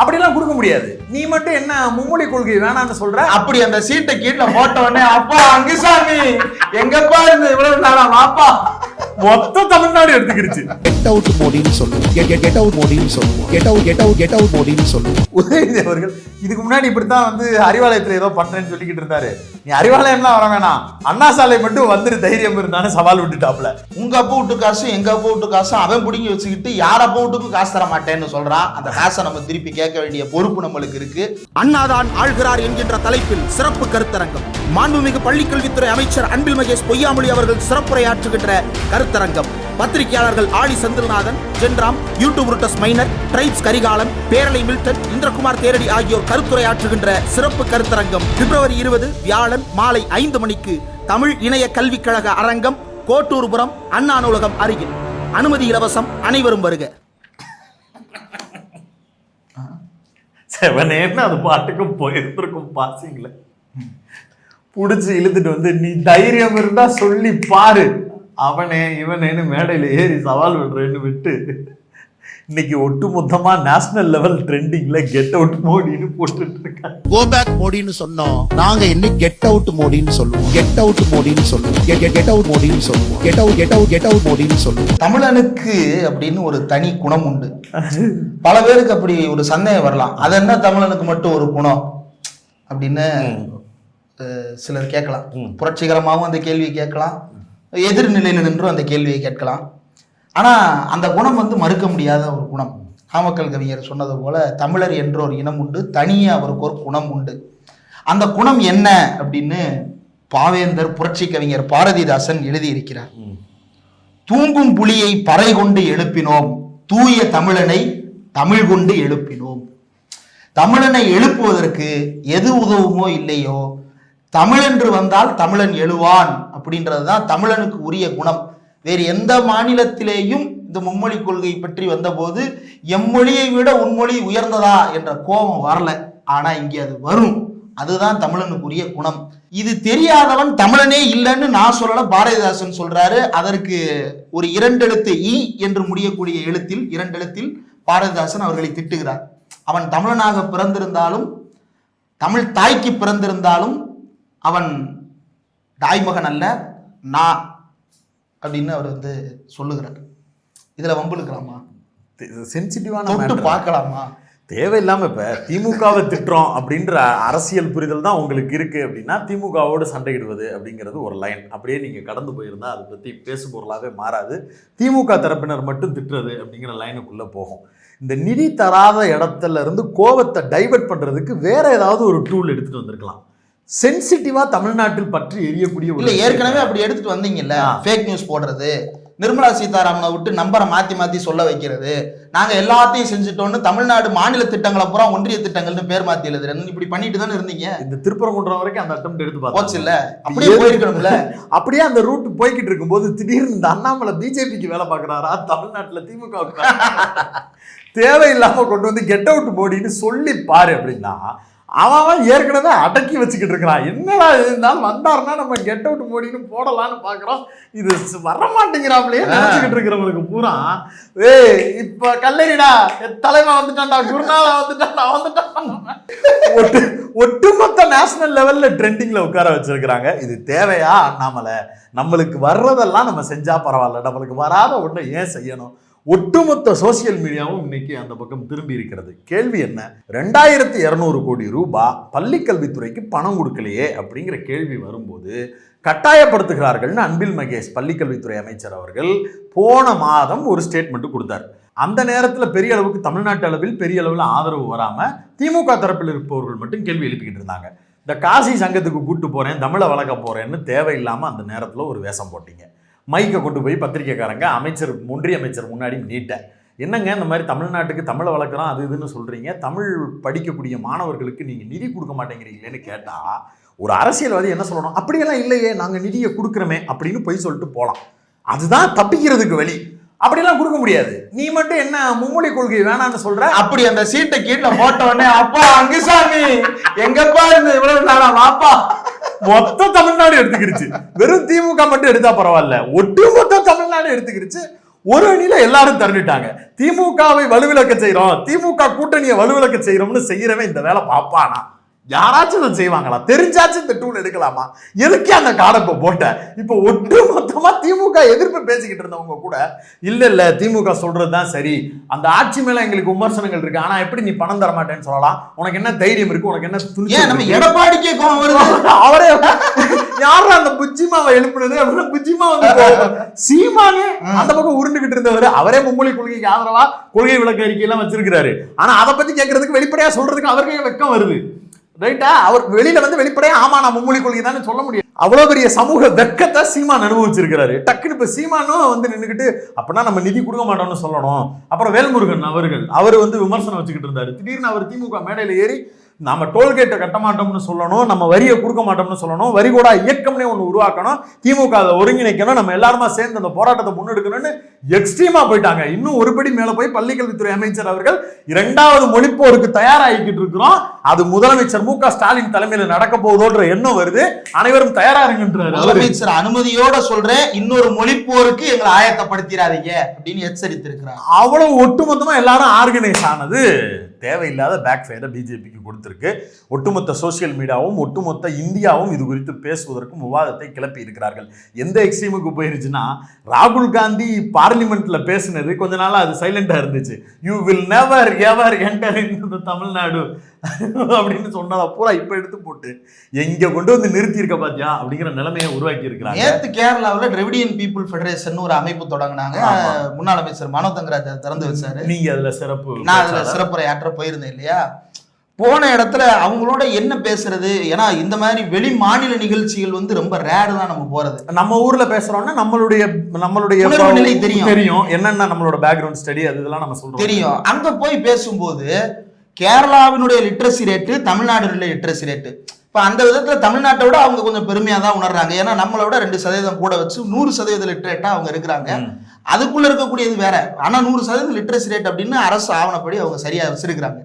அப்படிலாம் கொடுக்க முடியாது. நீ மட்டும் என்ன மும்மொழி கொள்கை வேணாம்னு சொல்ற? அப்படி அந்த சீட்டை கீழே போட்ட உடனே அப்பா அங்குசாமி எங்கப்பா இருந்து இவ்வளவு நாளா வாப்பா. மொத்த தமிழ்நாடு எடுத்துக்கிடுச்சு கெட் அவுட் மோடின்னு சொல்லுவோம் கெட் அவுட் மோடின்னு சொல்லுவோம் get out get out get out மோடின்னு சொல்லுவோம் உதயநிதி அவர்கள் இதுக்கு முன்னாடி இப்படித்தான் வந்து அறிவாலயத்துல ஏதோ பண்றேன்னு சொல்லிக்கிட்டு இருந்தாரு. நீ அறிவாலயம்லாம் வர வேணாம். அண்ணா சாலை மட்டும் வந்துரு தைரியம் இருந்தானே சவால் விட்டுட்டாப்ல உங்க அப்பா வீட்டு காசும் எங்க அப்பா வீட்டு காசும் அவன் பிடிங்கி வச்சுக்கிட்டு யார் அப்பா வீட்டுக்கும் காசு தர மாட்டேன்னு சொல்றான். அந்த காசை நம்ம திருப்பி கேட்க வேண்டிய பொறுப்பு நம்மளுக்கு இருக்கு. அண்ணாதான் ஆள்கிறார் என்கின்ற தலைப்பில் சிறப்பு கருத்தரங்கம். மாண்புமிகு பள்ளிக்கல்வித்துறை அமைச்சர் அன்பில் மகேஷ் பொய்யாமொழி அவர்கள் சிறப்புரையாற்றுகின்ற கருத்தரங்கம். பத்திரிகையாளர்கள் Aazhi Senthilnathan Jenram YouTube Brutus Minor Tribes Karikalan Peralai Milton Indrakumar தேரடி ஆகியோர் கருத்துரையாற்றுகின்ற சிறப்பு கருத்தரங்கம் பிப்ரவரி இருபது வியாழன் மாலை ஐந்து மணிக்கு தமிழ் இணைய கல்விக் கழக அரங்கம் கோட்டூர்புரம் அண்ணா நூலகம் அருகில். அனுமதி இலவசம் அனைவரும் வருக. செவனேன்னு அது பாட்டுக்கும் போயிருந்திருக்கும் பாசிங்கள. புடிச்சு இழுத்துட்டு வந்து நீ தைரியம் இருந்தா சொல்லி பாரு. அவனே இவனேன்னு மேடையில ஏறி சவால் விடுறேன்னு விட்டு இன்னைக்கு ஒட்டுமொத்தமா நேஷனல் லெவல் ட்ரெண்டிங்ல கெட் அவுட் மோடின்னு போட்டுட்டு இருக்காங்க கோ பேக் மோடின்னு சொன்னோம். நாங்க என்ன கெட் அவுட் மோடின்னு சொல்லுவோம். கெட் அவுட் மோடின்னு சொல்லுவோம். கெட் அவுட் மோடின்னு சொல்லுவோம். Get out get out get out மோடின்னு சொல்லுவோம். தமிழனுக்கு அப்படின்னு ஒரு தனி குணம் உண்டு. பல பேருக்கு அப்படி ஒரு சந்தேகம் வரலாம். அது என்ன தமிழனுக்கு மட்டும் ஒரு குணம்? அப்படின்னு சிலர் கேட்கலாம். புரட்சிகரமாகவும் அந்த கேள்வியை கேட்கலாம். எதிர்நிலையில் நின்றும் அந்த கேள்வியை கேட்கலாம். ஆனா அந்த குணம் வந்து மறுக்க முடியாத ஒரு குணம். நாமக்கல் கவிஞர் சொன்னது போல தமிழர் என்ற ஒரு இனம் உண்டு தனியே அவருக்கு ஒரு குணம் உண்டு. அந்த குணம் என்ன அப்படின்னு பாவேந்தர் புரட்சி கவிஞர் பாரதிதாசன் எழுதியிருக்கிறார். தூங்கும் புலியை பறை கொண்டு எழுப்பினோம் தூய தமிழனை தமிழ் கொண்டு எழுப்பினோம். தமிழனை எழுப்புவதற்கு எது உதவுமோ இல்லையோ தமிழென்று வந்தால் தமிழன் எழுவான் அப்படின்றது தான் தமிழனுக்கு உரிய குணம். வேறு எந்த மாநிலத்திலேயும் இந்த மும்மொழி கொள்கை பற்றி வந்தபோது எம்மொழியை விட உன்மொழி உயர்ந்ததா என்ற கோபம் வரல. ஆனா இங்கே அது வரும். அதுதான் தமிழனுக்குரிய குணம். இது தெரியாதவன் தமிழனே இல்லைன்னு நான் சொல்லல பாரதிதாசன் சொல்றாரு. அதற்கு ஒரு இரண்டெழுத்து இ என்று முடியக்கூடிய எழுத்தில் இரண்டெழுத்தில் பாரதிதாசன் அவர்களை திட்டுகிறார். அவன் தமிழனாக பிறந்திருந்தாலும் தமிழ் தாய்க்கு பிறந்திருந்தாலும் அவன் தாய்மகன் அல்ல நான் அப்படின்னு அவர் வந்து சொல்லுகிறார். இதுல வம்புழுக்கலாமா சென்சிட்டிவான. பார்க்கலாமா? தேவையில்லாம இப்ப திமுகவை திட்டுறோம் அப்படின்ற அரசியல் புரிதல் தான் உங்களுக்கு இருக்கு அப்படின்னா திமுகவோடு சண்டையிடுவது அப்படிங்கிறது ஒரு லைன் அப்படியே நீங்க கடந்து போயிருந்தா அதை பத்தி பேசு பொருளாவே மாறாது. திமுக தரப்பினர் மட்டும் திட்டுறது அப்படிங்கிற லைனுக்குள்ள போகும். இந்த நிதி தராத இடத்துல இருந்து கோவத்தை டைவர்ட் பண்றதுக்கு வேற ஏதாவது ஒரு டூல் எடுத்துட்டு வந்திருக்கலாம். சென்சிட்டிவா தமிழ்நாட்டில் பற்றி எரியக்கூடிய இல்ல ஏற்கனவே அப்படி எடுத்துட்டு வந்தீங்கல்ல. ஃபேக் நியூஸ் போடுறது. நிர்மலா சீதாராமனை விட்டு நம்பரை மாத்தி மாத்தி சொல்ல வைக்கிறது. நாங்க எல்லாத்தையும் செஞ்சுட்டோம்னு தமிழ்நாடு மாநில திட்டங்களை பூரா ஒன்றிய திட்டங்கள்னு பேர் மாத்தி எழுதுறேன்னு இப்படி பண்ணிட்டு தானே இருந்தீங்க? இந்த திருப்பரங்குன்றம் வரைக்கும் அந்த அட்டம் எடுத்து போச்சு இல்ல? அப்படியே போயிருக்கணும்ல? அப்படியே அந்த ரூட் போய்கிட்டு இருக்கும்போது திடீர்னு இந்த அண்ணாமலை பிஜேபிக்கு வேலை பார்க்குறாரா? தமிழ்நாட்டுல திமுக தேவையில்லாம கொண்டு வந்து கெட் அவுட் மோடின்னு சொல்லி பாரு அப்படின்னா அவன் ஏற்கனவே அடக்கி வச்சுக்கிட்டு இருக்கிறான் என்னடா இருந்தாலும் வந்தாருன்னா நம்ம கெட் அவுட் மோடின்னு போடலாம்னு பார்க்குறோம் இது ஸ் வர மாட்டேங்கிறாப்லையே நினைச்சுக்கிட்டு இருக்கிறவங்களுக்கு பூரா ஏய் இப்ப கல்லறிடா. தலைவன் வந்துட்டான்டா. குருநாதா வந்துட்டான்டா. வந்துட்டான். ஒட்டு ஒட்டுமொத்த நேஷனல் லெவல்ல ட்ரெண்டிங்ல உட்கார வச்சிருக்கிறாங்க. இது தேவையா? அண்ணாமலை நம்மளுக்கு வர்றதெல்லாம் நம்ம செஞ்சா பரவாயில்ல. நம்மளுக்கு வராத ஒண்ணை ஏன் செய்யணும்? ஒட்டுமொத்த சோசியல் மீடியாவும் இன்னைக்கு அந்த பக்கம் திரும்பி இருக்கிறது. கேள்வி என்ன? ரெண்டாயிரத்தி இரநூறு கோடி ரூபாய் பள்ளிக்கல்வித்துறைக்கு பணம் கொடுக்கலையே அப்படிங்கிற கேள்வி வரும்போது கட்டாயப்படுத்துகிறார்கள்னு அன்பில் மகேஷ் பள்ளிக்கல்வித்துறை அமைச்சர் அவர்கள் போன மாதம் ஒரு ஸ்டேட்மெண்ட் கொடுத்தார். அந்த நேரத்தில் பெரிய அளவுக்கு தமிழ்நாட்டு அளவில் பெரிய அளவில் ஆதரவு வராமல் திமுக தரப்பில் இருப்பவர்கள் மட்டும் கேள்வி எழுப்பிக்கிட்டு இருந்தாங்க. இந்த காசி சங்கத்துக்கு கூப்பிட்டு போகிறேன் தமிழை வளர்க்க போகிறேன்னு தேவையில்லாமல் அந்த நேரத்தில் ஒரு வேஷம் போட்டீங்க. மைக்கை கொண்டு போய் பத்திரிக்கைக்காரங்க அமைச்சர் ஒன்றிய அமைச்சர் முன்னாடி நீட்டேன் என்னங்க இந்த மாதிரி தமிழ்நாட்டுக்கு தமிழை வளர்க்குறோம் அது இதுன்னு சொல்றீங்க? தமிழ் படிக்கக்கூடிய மாணவர்களுக்கு நீங்க நிதி கொடுக்க மாட்டேங்கிறீங்களேன்னு கேட்டால் ஒரு அரசியல்வாதி என்ன சொல்லணும்? அப்படியெல்லாம் இல்லையே நாங்க நிதியை கொடுக்குறோமே அப்படின்னு போய் சொல்லிட்டு போகலாம் அதுதான் தப்பிக்கிறதுக்கு வழி. அப்படிலாம் கொடுக்க முடியாது. நீ மட்டும் என்ன மும்மொழி கொள்கை வேணாம்னு சொல்ற? அப்படி அந்த சீட்டை கீழே போட்ட உடனே அப்பா அங்குசாமி எங்கப்பா இருந்து இவ்வளவு நாளா? வாப்பா. மொத்த தமிழ்நாடு எடுத்துக்கிருச்சு வெறும் திமுக மட்டும் எடுத்தா பரவாயில்ல. ஒட்டுமொத்த தமிழ்நாடு எடுத்துக்கிருச்சு ஒரு அணியில எல்லாரும் திரண்டுட்டாங்க. திமுகவை வலுவிலக்க செய்யறோம் திமுக கூட்டணியை வலுவிலக்க செய்யறோம்னு செய்யறவன் இந்த வேலை பாப்பானா யாராச்சும் இதை செய்வாங்களா? தெரிஞ்சாச்சும் இந்த டூல் எடுக்கலாமா? எதுக்கே அந்த காடை இப்போ போட்ட? இப்போ ஒட்டு மொத்தமா திமுக எதிர்ப்பு பேசிக்கிட்டு இருந்தவங்க கூட இல்ல இல்ல திமுக சொல்றது தான் சரி. அந்த ஆட்சி மேல எங்களுக்கு விமர்சனங்கள் இருக்கு. ஆனா எப்படி நீ பணம் தர மாட்டேன்னு சொல்லலாம். உனக்கு என்ன தைரியம் இருக்கு? உனக்கு என்ன துணிச்சல் ஏன் நம்ம? எடப்பாடிக்கே கோவம் வருது. அவரே யாரா அந்த புஜ்ஜிமாவை எழுப்புனது. அப்படின்னு புஜ்ஜிமா வந்து. சீமானே அந்த பக்கம் உருண்டுகிட்டு இருந்தவர். அவரே மும்மொழி கொள்கைக்கு ஆதரவா கொள்கை விளக்க அறிக்கை எல்லாம் வச்சிருக்கிறாரு. ஆனா அதை பத்தி கேட்கறதுக்கு வெளிப்படையா சொல்றதுக்கு அவருக்கே வெக்கம் வருது. ரைட்டா அவர் வெளியில வந்து வெளிப்படையா ஆமா நான் மும்மொழி கொள்கை தான் சொல்ல முடியும் அவ்வளவு பெரிய சமூக வெக்கத்தை சீமான் அனுபவிச்சிருக்கிறாரு. டக்குன்னு இப்ப சீமானும் வந்து நின்றுக்கிட்டு அப்படின்னா நம்ம நிதி கொடுக்க மாட்டோம்னு சொல்லணும். அப்புறம் வேல்முருகன் அவர்கள் அவர் வந்து விமர்சனம் வச்சுக்கிட்டு இருந்தாரு. திடீர்னு அவர் திமுக மேடையில ஏறி நம்ம டோல்கேட்டை கட்ட மாட்டோம்னு சொல்லணும் நம்ம வரியை கொடுக்க மாட்டோம்னு சொல்லணும் வரி கூட இயக்கம்னே ஒன்று உருவாக்கணும் திமுக அதை ஒருங்கிணைக்கணும் நம்ம எல்லாருமா சேர்ந்து அந்த போராட்டத்தை முன்னெடுக்கணும்னு எக்ஸ்ட்ரீமா போயிட்டாங்க. இன்னும் ஒருபடி மேல போய் பள்ளிக்கல்வித்துறை அமைச்சர் அவர்கள் இரண்டாவது மொழிப்போருக்கு தயாராகிக்கிட்டு இருக்கிறோம். அது முதலமைச்சர் மு க ஸ்டாலின் தலைமையில நடக்க போகுதோன்ற எண்ணம் வருது. அனைவரும் தயாராருங்கன்றாரு அவரு. முதலமைச்சர் அனுமதியோட சொல்றேன் இன்னொரு மொழிப்போருக்கு எங்களை ஆயத்தப்படுத்திடாதீங்க அப்படின்னு எச்சரித்திருக்கிறார். அவ்வளவு ஒட்டுமொத்தமா எல்லாரும் ஆர்கனைஸ் ஆனது. தேவையில்லாத பேக் ஃபயரை பிஜேபிக்கு கொடுத்திருக்கு. ஒட்டுமொத்த சோசியல் மீடியாவும் ஒட்டுமொத்த இந்தியாவும் இது குறித்து பேசுவதற்கும் விவாதத்தை கிளப்பி இருக்கிறார்கள். எந்த எக்ஸ்ட்ரீமுக்கு போயிருச்சுன்னா ராகுல் காந்தி பார்லிமெண்ட்ல பேசினது கொஞ்ச நாளா அது சைலண்டா இருந்துச்சு. You will never ever enter in Tamil Nadu அப்படின்னு சொன்னதை பூரா இப்ப எடுத்து போட்டு எங்க கொண்டு வந்து நிறுத்தி இருக்க பாத்தியா? அப்படிங்கிற நிலைமையை உருவாக்கி இருக்கிறாங்க நேத்து கேரளாவுல டிரெவிடியன் பீப்புள் ஃபெடரேஷன் ஒரு அமைப்பு தொடங்கினாங்க. முன்னாள் அமைச்சர் மனோ தங்கராஜ் திறந்து வச்சாரு. நீங்க அதுல சிறப்பு நான் அதுல. சிறப்புரை ஆற்ற போயிருந்தேன் இல்லையா? போன இடத்துல அவங்களோட என்ன பேசுறது? ஏன்னா இந்த மாதிரி வெளி மாநில நிகழ்ச்சிகள் வந்து ரொம்ப ரேர் தான் நம்ம போறது. நம்ம ஊர்ல பேசுறோம்னா நம்மளுடைய நம்மளுடைய நிலை தெரியும். தெரியும். என்னென்ன நம்மளோட பேக்ரவுண்ட் ஸ்டடி அது இதெல்லாம் நம்ம சொல்றோம். தெரியும். அங்க போய் பேசும்போது கேரளாவினுடைய லிட்ரஸி ரேட்டு தமிழ்நாடுடைய லிட்ரஸி ரேட்டு இப்போ அந்த விதத்துல தமிழ்நாட்டை விட அவங்க கொஞ்சம் பெருமையா தான் உணர்றாங்க. ஏன்னா நம்மளை விட ரெண்டு சதவீதம் கூட வச்சு நூறு சதவீத லிட்ரேட்டா அவங்க இருக்கிறாங்க. அதுக்குள்ள இருக்கக்கூடியது வேற. ஆனா நூறு சதவீதம் லிட்ரஸி ரேட் அப்படின்னு அரசு ஆவணப்படி அவங்க சரியா வச்சிருக்கிறாங்க.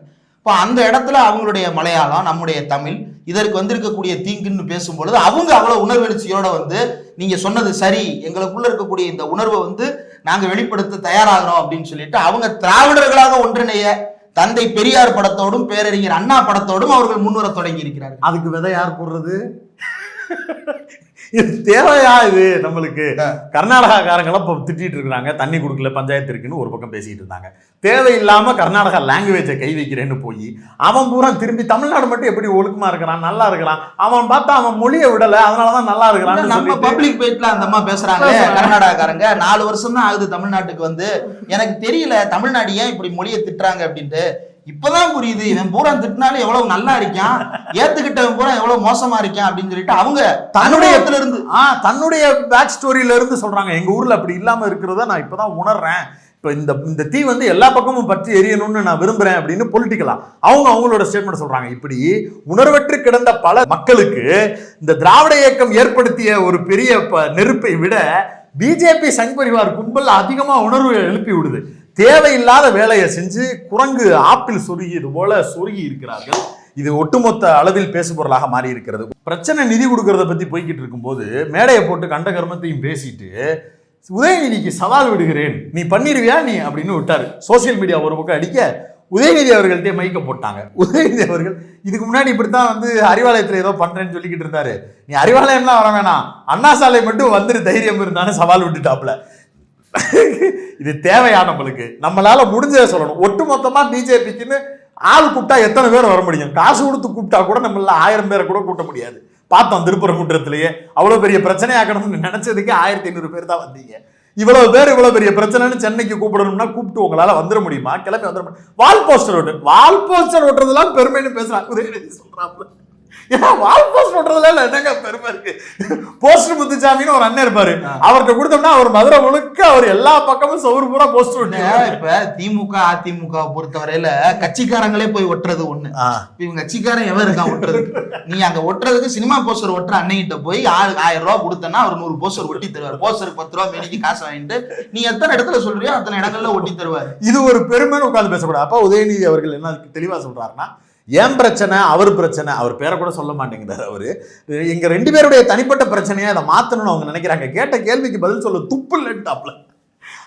இப்போ அந்த இடத்துல அவங்களுடைய மலையாளம் நம்முடைய தமிழ் இதற்கு வந்திருக்கக்கூடிய தீங்குன்னு பேசும்பொழுது அவங்க அவ்வளோ உணர்வெழுச்சியோட வந்து நீங்க சொன்னது சரி எங்களுக்குள்ள இருக்கக்கூடிய இந்த உணர்வை வந்து நாங்கள் வெளிப்படுத்த தயாராகிறோம் அப்படின்னு சொல்லிட்டு அவங்க திராவிடர்களாக ஒன்றிணைய தந்தை பெரியார் படத்தோடும் பேரறிஞர் அண்ணா படத்தோடும் அவர்கள் முன்வர தொடங்கி இருக்கிறார் அதுக்கு விதை யார் போடுறது? இது தேவையா இது நம்மளுக்கு? கர்நாடகாக்காரங்களாம் இப்போ திட்டிட்டு இருக்காங்க தண்ணி கொடுக்கல பஞ்சாயத்து இருக்குன்னு ஒரு பக்கம் பேசிட்டு இருந்தாங்க. தேவையில்லாம கர்நாடகா லாங்குவேஜை கை வைக்கிறேன்னு போய் அவன் பூரா திரும்பி தமிழ்நாடு மட்டும் எப்படி ஒழுக்கமா இருக்கிறான் நல்லா இருக்கிறான்? அவன் பார்த்தா அவன் மொழியை விடல அதனாலதான் நல்லா இருக்கிறான்னு நம்ம பப்ளிக் போயிட்ல அந்த அம்மா பேசுறாங்களே கர்நாடகாக்காரங்க நாலு வருஷம் தான் ஆகுது தமிழ்நாட்டுக்கு வந்து. எனக்கு தெரியல தமிழ்நாடு ஏன் இப்படி மொழியை திட்டுறாங்க அப்படின்ட்டு. இப்பதான் புரியுது இவன் பூரா திட்டினாலும் எவ்வளவு நல்லா இருக்கான் ஏத்துக்கிட்டவன் பூரா எவ்வளவு மோசமா இருக்கான் அப்படின்னு சொல்லிட்டு அவங்க தன்னுடைய தன்னுடைய இருந்து ஆ தன்னுடைய பேக் ஸ்டோரியில இருந்து சொல்றாங்க எங்க ஊர்ல அப்படி இல்லாம இருக்கிறத நான் இப்பதான் உணர்றேன். இப்போ இந்த இந்த தீ வந்து எல்லா பக்கமும் பற்றி எரியணும்னு நான் விரும்புறேன் அப்படின்னு பொலிட்டிக்கலா அவங்க அவங்களோட ஸ்டேட்மெண்ட் சொல்றாங்க. இப்படி உணர்வற்று கிடந்த பல மக்களுக்கு இந்த திராவிட இயக்கம் ஏற்படுத்திய ஒரு பெரிய நெருப்பை விட பிஜேபி சங் பரிவார் கும்பல் அதிகமா உணர்வு எழுப்பி விடுது. தேவையில்லாத வேலையை செஞ்சு குரங்கு ஆப்பிள் சொருகியது போல சொருகி இருக்கிறார்கள். இது ஒட்டுமொத்த அளவில் பேசுபொருளாக மாறி இருக்கிறது. பிரச்சனை நிதி கொடுக்கறத பத்தி போய்கிட்டு இருக்கும்போது மேடையை போட்டு கண்ட கர்மத்தையும் பேசிட்டு உதயநிதிக்கு சவால் விடுகிறேன். நீ பண்ணிடுவியா நீ? அப்படின்னு விட்டாரு. சோசியல் மீடியா ஒரு பக்கம் அடிக்க உதயநிதி அவர்கள்ட்டே மைக்க போட்டாங்க. உதயநிதி அவர்கள் இதுக்கு முன்னாடி இப்படித்தான் வந்து அறிவாலயத்தில் ஏதோ பண்றேன்னு சொல்லிக்கிட்டு இருந்தாரு. நீ அறிவாலயம்லாம் வர வேணாம். அண்ணா சாலை மட்டும் வந்துட்டு தைரியம் இருந்தாலும் சவால் விட்டுட்டாப்ல இது தேவையா நம்மளுக்கு? நம்மளால முடிஞ்சதை சொல்லணும். ஒட்டு மொத்தமா பிஜேபிக்குன்னு ஆள் கூப்பிட்டா எத்தனை பேர் வர முடியும்? காசு கொடுத்து கூப்பிட்டா கூட நம்மள ஆயிரம் பேரை கூட கூட்ட முடியாது. பார்த்தோம் திருப்பரங்குன்றத்திலேயே. அவ்வளவு பெரிய பிரச்சனையாக்கணும்னு நினச்சதுக்கு ஆயிரத்தி ஐநூறு பேர் தான் வந்தீங்க. இவ்வளோ பேர் இவ்வளோ பெரிய பிரச்சனைன்னு சென்னைக்கு கூப்பிடணும்னா கூப்பிட்டு உங்களால வந்துட முடியுமா? கிளம்பி வந்துட முடியும்? வால் போஸ்டர் ஓட்டு. வால் போஸ்டர் ஓட்டுறதுலாம் பெருமைன்னு பேசுகிறாங்க உதயநிதி ஏன்னா வால் போஸ்ட் ஓட்டுறதுல என்னங்க பெருமை இருக்கு? போஸ்டர் முத்துச்சாமின்னு ஒரு அண்ணன் இருப்பாரு. அவர்கிட்ட கொடுத்தோம்னா அவர் மதுரை முழுக்க அவர் எல்லா பக்கமும் சவுறு பூரா போஸ்டர் ஓட்டு இப்ப திமுக அதிமுக பொறுத்தவரையில கட்சிக்காரங்களே போய் ஒட்டுறது ஒண்ணு. இவங்க கட்சிக்காரன் எவன் இருக்கான் ஒட்டுறதுக்கு? நீ அங்க ஒட்டுறதுக்கு சினிமா போஸ்டர் ஒட்டுற அன்னைகிட்ட போய் ஆளு ஆயிரம் ரூபாய் கொடுத்தனா அவர் நூறு போஸ்டர் ஒட்டி தருவார். போஸ்டருக்கு பத்து ரூபா மேனிக்கு காசு வாங்கிட்டு நீ எத்தனை இடத்துல சொல்றியோ அத்தனை இடங்கள்ல ஒட்டி தருவாரு. இது ஒரு பெருமைன்னு உட்கார்ந்து பேசக்கூடாது. அப்ப உதயநிதி அவர்கள் என்ன தெளிவா சொல்றாருன்னா ஏன் பிரச்சனை? அவர் பிரச்சனை. அவர் பேரை கூட சொல்ல மாட்டேங்கிறார் அவரு. எங்க ரெண்டு பேருடைய தனிப்பட்ட பிரச்சனையை அதை மாத்தணும்னு அவங்க நினைக்கிறாங்க. கேட்ட கேள்விக்கு பதில் சொல்ல துப்பு இல்லைன்ட்டாப்ல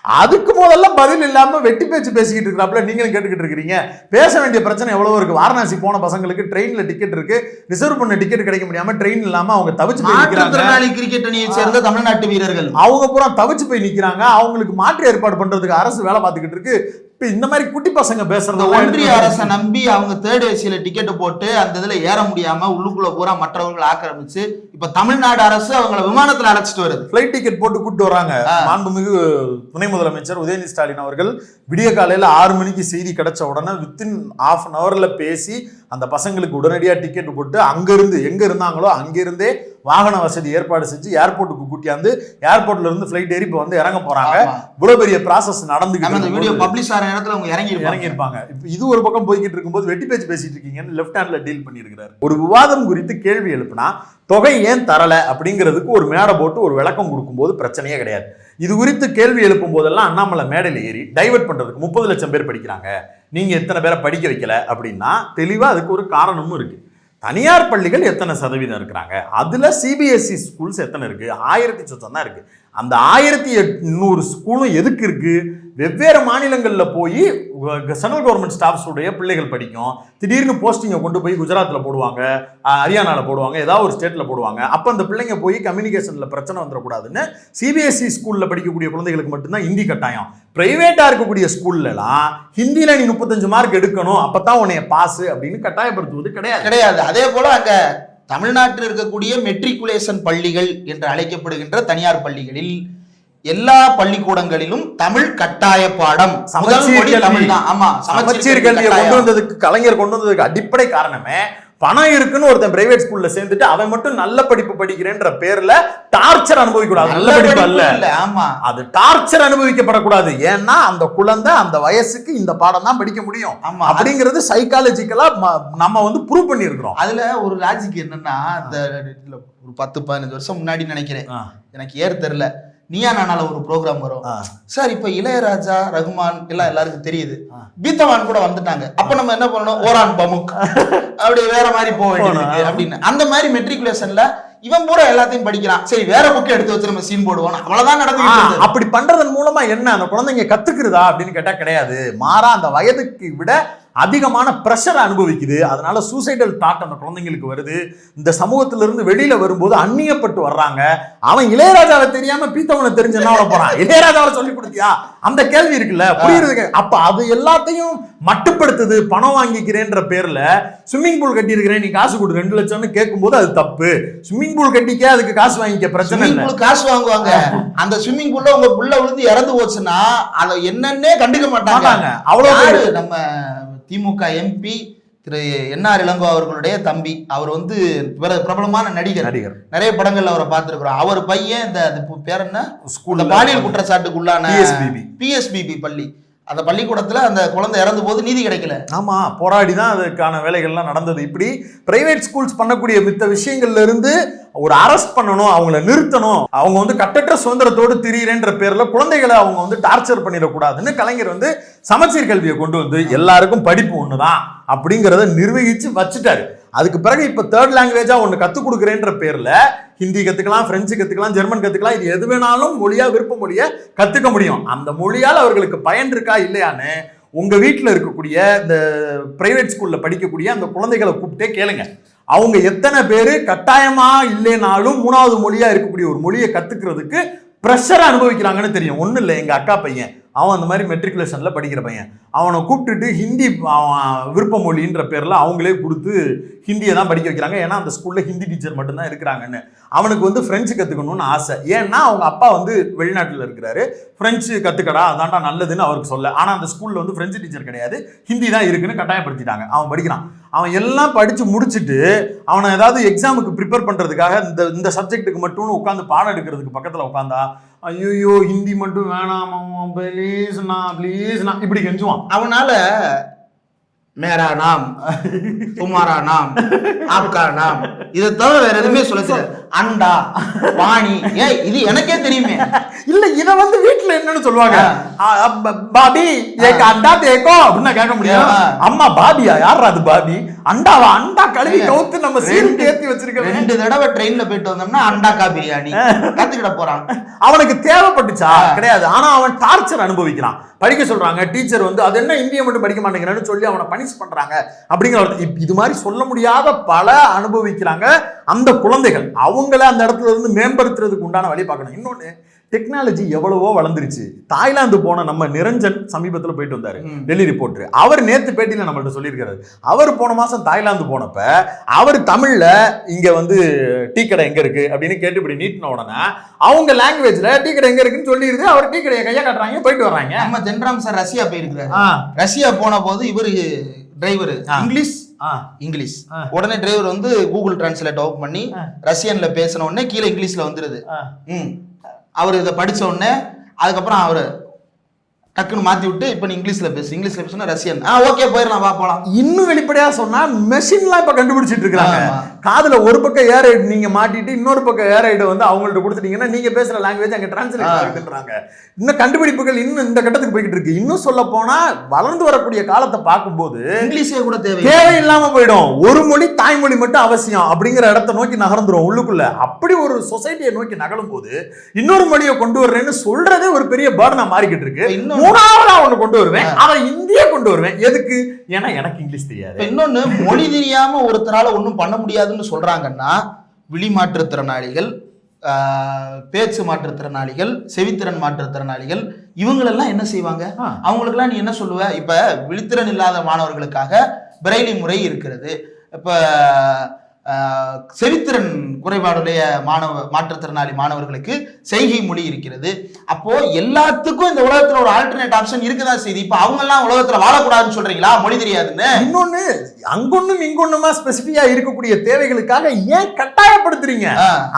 அதுக்கு முதல்ல பதில் இல்லாம வெட்டி பேச்சு பேசிக்கிட்டு இருக்கிறாப்புல நீங்களும் கேட்டுக்கிட்டு இருக்கிறீங்க. பேச வேண்டிய பிரச்சனை எவ்வளவு இருக்கு. வாரணாசி போன பசங்களுக்கு ட்ரெயின்ல டிக்கெட் இருக்கு. ரிசர்வ் பண்ண டிக்கெட் கிடைக்க முடியாம ட்ரெயின் இல்லாம அவங்க தவிச்சு மாற்றுத்திறனாளி கிரிக்கெட் அணியை சேர்ந்த தமிழ்நாட்டு வீரர்கள். அவங்க பூரா தவிச்சு போய் நிக்கிறாங்க. அவங்களுக்கு மாற்று ஏற்பாடு பண்றதுக்கு அரசு வேலை பார்த்துக்கிட்டு இருக்கு. இப்ப இந்த மாதிரி குட்டி பசங்க பேசுறதெல்லாம் ஒன்றிய அரசை நம்பி அவங்க தேர்ட் ஏசியில டிக்கெட் போட்டு அந்த இதுல ஏற முடியாம உள்ளுக்குள்ள பூரா மற்றவர்கள் ஆக்கிரமிச்சு இப்ப தமிழ்நாடு அரசு அவங்கள விமானத்துல அழைச்சிட்டு வருது. ஃப்ளைட் டிக்கெட் போட்டு கூட்டு வராங்க. மாண்புமிகு துணை முதலமைச்சர் உதயநிதி ஸ்டாலின் அவர்கள் விடிய காலையில ஆறு மணிக்கு செய்தி கிடைச்ச உடனே வித்தின் ஆஃப் அன் ஹவர்ல பேசி அந்த பசங்களுக்கு உடனடியா டிக்கெட் போட்டு அங்க இருந்து எங்க இருந்தாங்களோ அங்கிருந்தே வாகன வசதி ஏற்பாடு செஞ்சு ஏர்போர்ட்டுக்கு கூட்டியாந்து ஏர்போர்ட்ல இருந்து ஃபிளைட் ஏறி இப்ப வந்து இறங்க போறாங்க. ஆமா. இவ்வளவு பெரிய ப்ராசஸ் நம்ம அந்த வீடியோ பப்ளிஷ் ஆகிற நேரத்துல அவங்க இறங்கி இறங்கி இருப்பாங்க இப்போ இது ஒரு பக்கம் போய்கிட்டு இருக்கும்போது வெட்டி பேச்சு பேசிட்டு இருக்கீங்கன்னு லெஃப்ட் ஹேண்ட்ல டீல் பண்ணியிருக்கிறாரு. ஒரு விவாதம் குறித்து கேள்வி எழுப்புனா தொகை ஏன் தரல? அப்படிங்கிறதுக்கு ஒரு மேடை போட்டு ஒரு விளக்கம் கொடுக்கும்போது பிரச்சனையே கிடையாது. இது குறித்து கேள்வி எழுப்பும் போதெல்லாம் அண்ணாமலை மேடையில் ஏறி டைவர்ட் பண்றதுக்கு முப்பது லட்சம் பேர் படிக்கிறாங்க. நீங்கள் எத்தனை பேரை படிக்க வைக்கல அப்படின்னா தெளிவாக அதுக்கு ஒரு காரணமும் இருக்குது தனியார் பள்ளிகள் எத்தனை சதவீதம் இருக்கிறாங்க? அதில் சிபிஎஸ்சி ஸ்கூல்ஸ் எத்தனை இருக்குது ஆயிரத்தி சொச்சம் தான் இருக்குது அந்த ஆயிரத்தி எட்நூறு ஸ்கூலும் எதுக்கு இருக்குது வெவ்வேறு மாநிலங்களில் போய் சென்ட்ரல் கவர்மெண்ட் ஸ்டாஃப்ஸுடைய பிள்ளைகள் படிக்கும். திடீர்னு போஸ்டிங்கை கொண்டு போய் குஜராத்தில் போடுவாங்க ஹரியானாவில் போடுவாங்க ஏதாவது ஒரு ஸ்டேட்டில் போடுவாங்க. அப்போ அந்த பிள்ளைங்க போய் கம்யூனிகேஷனில் பிரச்சனை வந்துடக்கூடாதுன்னு சிபிஎஸ்சி ஸ்கூலில் படிக்கக்கூடிய குழந்தைகளுக்கு மட்டும்தான் ஹிந்தி கட்டாயம். ப்ரைவேட்டாக இருக்கக்கூடிய ஸ்கூல்லலாம் ஹிந்தியில் நீ முப்பத்தஞ்சு மார்க் எடுக்கணும் அப்போ தான் உன்னைய பாஸ் அப்படின்னு கட்டாயப்படுத்துவது கிடையாது. கிடையாது. அதே போல் அங்கே தமிழ்நாட்டில் இருக்கக்கூடிய மெட்ரிகுலேஷன் பள்ளிகள் என்று அழைக்கப்படுகின்ற தனியார் பள்ளிகளில் எல்லா பள்ளிக்கூடங்களிலும் தமிழ் கட்டாய பாடம். சமச்சீர் கல்வி. தமிழ் தான் ஆமா சமச்சீர் கல்வியை கொண்டு வந்ததுக்கு கலைஞர் கொண்டு வந்ததுக்கு அடிப்படை காரணமே பணம் இருக்குன்னு ஒருத்தன் பிரைவேட் ஸ்கூல்ல சேர்ந்துட்டு அவன் மட்டும் நல்ல படிப்பு படிக்கிறேன்ற பேர்ல டார்ச்சர் அனுபவிக்க கூடாது நல்ல படிப்பு அல்ல. இல்ல. ஆமா. அது டார்ச்சர் அனுபவிக்கப்படக்கூடாது. ஏன்னா அந்த குழந்தை அந்த வயசுக்கு இந்த பாடம் தான் படிக்க முடியும். ஆமா. அப்படிங்கிறது சைக்காலஜிக்கலா நம்ம வந்து ப்ரூவ் பண்ணியிருக்கிறோம். அதுல ஒரு லாஜிக் என்னன்னா இதுல ஒரு பத்து பதினஞ்சு வருஷம் முன்னாடி நினைக்கிறேன். எனக்கு ஏறு தெரியல. நீயா நானால ஒரு ப்ரோக்ராம் வரும். சார் இப்ப இளையராஜா ரகுமான் எல்லாம் எல்லாருக்கும் தெரியுது. பீத்தவான் கூட வந்துட்டாங்க. அப்ப நம்ம என்ன பண்ணணும்? ஓரான் பமுக். அப்படி வேற மாதிரி போக வேண்டியது. அப்படின்னு. அந்த மாதிரி மெட்ரிகுலேஷன்ல இவன் பூரா எல்லாத்தையும் படிக்கிறான். சரி வேற புக் எடுத்து வச்சு நம்ம சீன் போடுவோம் அவ்வளவுதான் இருந்தது. அப்படி பண்றதன் மூலமா என்ன அந்த குழந்தைங்க கத்துக்கிறதா அப்படின்னு கேட்டா கிடையாது. மாறா அந்த வயதுக்கு விட அதிகமான ப்ரெஷர் அனுபவிக்குது. அதனால சூசைடல் தாட் அந்த குழந்தைங்களுக்கு வருது. இந்த சமூகத்துல இருந்து வெளியில வரும்போது அந்நியப்பட்டு வர்றாங்க. அவன் இளையராஜாவை தெரியாம பீத்தவனை தெரிஞ்சு என்ன போறான்? இளையராஜாவை சொல்லி கொடுத்தியா? அந்த கேள்வி இருக்குல்ல? புரியுறது அப்ப அது எல்லாத்தையும் மட்டுப்படுத்துது. பணம் வாங்கிக்கிறேன்ற பேர்ல ஸ்விம்மிங் பூல் கட்டி இருக்கிறேன் நீ காசு கொடு ரெண்டு லட்சம்னு கேட்கும்போது அது தப்பு. ஸ்விம்மிங் பூல் கட்டிக்க அதுக்கு காசு வாங்கிக்க பிரச்சனை இல்லை. காசு வாங்குவாங்க. அந்த ஸ்விம்மிங் பூல்ல உங்க புள்ள விழுந்து இறந்து போச்சுன்னா அதை என்னன்னே கண்டுக்க மாட்டாங்க. அவ்வளவு நம்ம DMK MP Thiru N R Elango அவர்களுடைய தம்பி. அவர் வந்து பிரபலமான நடிகர். நடிகர். நிறைய படங்கள்ல அவரை பார்த்திருக்கிறோம். அவர் பையன் இந்த பேர் என்ன? ஸ்கூல்ல பாலியல் குற்றச்சாட்டுக்கு உள்ளான PSBB. பிஎஸ்பிபி பள்ளி. அந்த பள்ளிக்கூடத்தில் அந்த குழந்தை இறந்த போது நீதி கிடைக்கல. ஆமாம் போராடி தான் அதுக்கான வேலைகள்லாம் நடந்தது. இப்படி பிரைவேட் ஸ்கூல்ஸ் பண்ணக்கூடிய மித்த விஷயங்கள்ல இருந்து ஒரு அரெஸ்ட் பண்ணணும் அவங்கள நிறுத்தணும் அவங்க வந்து கட்டற்ற சுதந்திரத்தோடு திரியிறேன்ற பேரில் குழந்தைகளை அவங்க வந்து டார்ச்சர் பண்ணிடக்கூடாதுன்னு கலைஞர் வந்து சமச்சீர் கல்வியை கொண்டு வந்து எல்லாருக்கும் படிப்பு ஒன்று தான் அப்படிங்கிறத நிர்வகித்து வச்சுட்டாரு. அதுக்கு பிறகு இப்போ தேர்ட் லாங்குவேஜாக ஒன்று கற்றுக் கொடுக்குறேன்ற பேரில் ஹிந்தி கற்றுக்கலாம் ஃப்ரெஞ்சு கற்றுக்கலாம் ஜெர்மன் கற்றுக்கலாம் இது எது வேணாலும் மொழியாக விருப்ப மொழியை கற்றுக்க முடியும். அந்த மொழியால் அவர்களுக்கு பயன் இருக்கா இல்லையான்னு உங்கள் வீட்டில் இருக்கக்கூடிய இந்த ப்ரைவேட் ஸ்கூலில் படிக்கக்கூடிய அந்த குழந்தைகளை கூப்பிட்டே கேளுங்க. அவங்க எத்தனை பேர் கட்டாயமாக இல்லைனாலும் மூணாவது மொழியாக இருக்கக்கூடிய ஒரு மொழியை கற்றுக்கிறதுக்கு ப்ரெஷர் அனுபவிக்கிறாங்கன்னு தெரியும். ஒன்றும் இல்லை எங்கள் அக்கா பையன் அவன் அந்த மாதிரி மெட்ரிகுலேஷனில் படிக்கிற பையன். அவனை கூப்பிட்டுட்டு ஹிந்தி அவன் விருப்ப மொழின்ற பேரில் அவங்களே கொடுத்து ஹிந்தியை தான் படிக்க வைக்கிறாங்க. ஏன்னா அந்த ஸ்கூலில் ஹிந்தி டீச்சர் மட்டும்தான் இருக்கிறாங்கன்னு. அவனுக்கு வந்து ஃப்ரெஞ்சு கற்றுக்கணும்னு ஆசை. ஏன்னா அவங்க அப்பா வந்து வெளிநாட்டில் இருக்கிறாரு. ஃப்ரெஞ்சு கற்றுக்கடா அதான்டா நல்லதுன்னு அவருக்கு சொல்ல. ஆனால் அந்த ஸ்கூலில் வந்து ஃப்ரெஞ்சு டீச்சர் கிடையாது. ஹிந்தி தான் இருக்குன்னு கட்டாயப்படுத்திட்டாங்க. அவன் படிக்கிறான். அவன் எல்லாம் படித்து முடிச்சுட்டு அவனை ஏதாவது எக்ஸாமுக்கு ப்ரிப்பேர் பண்ணுறதுக்காக இந்த இந்த சப்ஜெக்ட்டுக்கு மட்டும்னு உட்காந்து பாடம் எடுக்கிறதுக்கு பக்கத்தில் உட்காந்தா ஐயோ ஹிந்தி மட்டும் வேணாம் ப்ளீஸ்ண்ணா ப்ளீஸ்ண்ணா இப்படி கெஞ்சுவான். அவனால மேரா நாம் துமாரா நாம் ஆப்கா நாம் இதை தவிர வேற எதுவுமே சொல்ல அண்டா பாணி ஏய் இது எனக்கே தெரியுமே. இல்ல இத வந்து வீட்ல என்னன்னு சொல்லுவாங்க. பாபி ஏக் அண்டா தேக்கோ அப்படின்னு கேட்க முடியும். அம்மா பாபியா? யாரா அது பாபி? அண்டாவா? அண்டா கழுவி கவுத்து நம்ம சீருக்கு ஏத்தி வச்சிருக்கோம் ரெண்டு தடவை ட்ரெயின்ல போயிட்டு வந்தோம்னா அண்டாக்கா பிரியாணி. கத்துக்கிட போறான். அவனுக்கு தேவைப்பட்டுச்சா? கிடையாது. ஆனா அவன் டார்ச்சர் அனுபவிக்கிறான். படிக்க சொல்றாங்க டீச்சர் வந்து அது என்ன இந்திய மட்டும் படிக்க மாட்டேங்கிறான்னு சொல்லி அவனை பனிஷ் பண்றாங்க. அப்படிங்கிற இது மாதிரி சொல்ல முடியாத பல அனுபவிக்கிறாங்க அந்த குழந்தைகள். அவங்கள அந்த இடத்துல இருந்து மேம்படுத்துறதுக்கு உண்டான வழி பார்க்கணும். இன்னொன்னு டெக்னாலஜி எவ்வளவோ வளர்ந்துருச்சு. தாய்லாந்து போன நம்ம நிரஞ்சன் சமீபத்துல போயிட்டு வந்தாரு. டெல்லி ரிப்போர்ட்டர் அவர் நேத்து பேட்டியில நம்மள்ட்ட சொல்லியிருக்காரு. அவர் போன மாசம் தாய்லாந்து போனப்ப அவர் தமிழ்ல இங்க வந்து டீ கடை எங்க இருக்கு? அப்படின்னு கேட்டு இப்படி நீட்டின உடனே அவங்க லாங்குவேஜ்ல டீ கடை எங்க இருக்குன்னு சொல்லிடுது. அவர் டீ கடையை கையா காட்டுறாங்க போயிட்டு வர்றாங்க. நம்ம தென்ராம் சார் ரஷ்யா போயிருக்கிறாரு. ரஷ்யா போன போது இவரு டிரைவர். இங்கிலீஷ்? இங்கிலீஷ். உடனே டிரைவர் வந்து கூகுள் டிரான்ஸ்லேட் ஓப்பன் பண்ணி. ரஷ்யன்ல பேசின உடனே கீழே இங்கிலீஷ்ல வந்துருது. அவர் இதை படிச்ச உடனே அதுக்கப்புறம் அவர் டக்குன்னு மாத்தி விட்டு இப்போ நீ இங்கிலீஷ்ல பேசு. இங்கிலீஷ்ல பேசுனா ரஷ்யன். ஆ ஓகே போயிடலாம் வா போலாம். இன்னும் வெளிப்படையா சொன்னா மெஷின்லாம் இப்ப கண்டுபிடிச்சிட்டு இருக்காங்க. ஆமா. காதுல ஒரு பக்கம் ஏர் ஐடு நீங்க மாட்டிட்டு இன்னொரு பக்கம் ஏர் ஐடு வந்து அவங்கள்ட்ட கொடுத்துட்டீங்கன்னா நீங்க பேசுற லாங்குவேஜ் அங்க டிரான்ஸ்லேட். ஆகுதுன்றாங்க இன்னும் கண்டுபிடிப்புகள் இன்னும் இந்த கட்டத்துக்கு போய்கிட்டு இருக்கு. இன்னும் சொல்ல போனா வளர்ந்து வரக்கூடிய காலத்தை பார்க்கும்போது இங்கிலீஷே கூட தேவை தேவையில்லாம போயிடும். ஒரு மொழி தாய்மொழி மட்டும் அவசியம் அப்படிங்கிற இடத்த நோக்கி நகர்ந்துரும் உள்ளுக்குள்ள. அப்படி ஒரு சொசைட்டியை நோக்கி நகரும் போது இன்னொரு மொழியை கொண்டு வர்றேன்னு சொல்றதே ஒரு பெரிய பேர்னா மாறிக்கிட்டு இருக்கு. இன்னொன்னு மூணாவதா ஒண்ணு கொண்டு வருவேன். அதை இந்திய கொண்டு வருவேன். எதுக்கு? ஏன்னா எனக்கு இங்கிலீஷ் தெரியாது. இப்ப இன்னொன்னு மொழி தெரியாம ஒருத்தரால ஒண்ணும் பண்ண முடியாதுன்னு சொல்றாங்கன்னா விழி மாற்றுத்திறனாளிகள் பேச்சு மாற்றுத்திறனாளிகள் செவித்திறன் மாற்றுத்திறனாளிகள் இவங்களெல்லாம் என்ன செய்வாங்க. அவங்களுக்கெல்லாம் நீ என்ன சொல்லுவ? இப்ப விழித்திறன் இல்லாத மாணவர்களுக்காக பிரெய்லி முறை இருக்கிறது. இப்ப செவித்திறன் குறைபாடுடைய மாணவ மாற்றுத்திறனாளி மாணவர்களுக்கு செய்கை மொழி இருக்கிறது. அப்போ எல்லாத்துக்கும் இந்த உலகத்துல ஒரு ஆல்டர்னேட் ஆப்ஷன் இருக்குதான் செய்யுது இப்ப அவங்க எல்லாம் உலகத்துல வாழக்கூடாதுன்னு சொல்றீங்களா? மொழி தெரியாதுன்னு. இன்னொன்னு அங்கொன்னும் இங்கொன்னுமா ஸ்பெசிபிக்கா இருக்கக்கூடிய தேவைகளுக்காக ஏன் கட்டாயப்படுத்துறீங்க.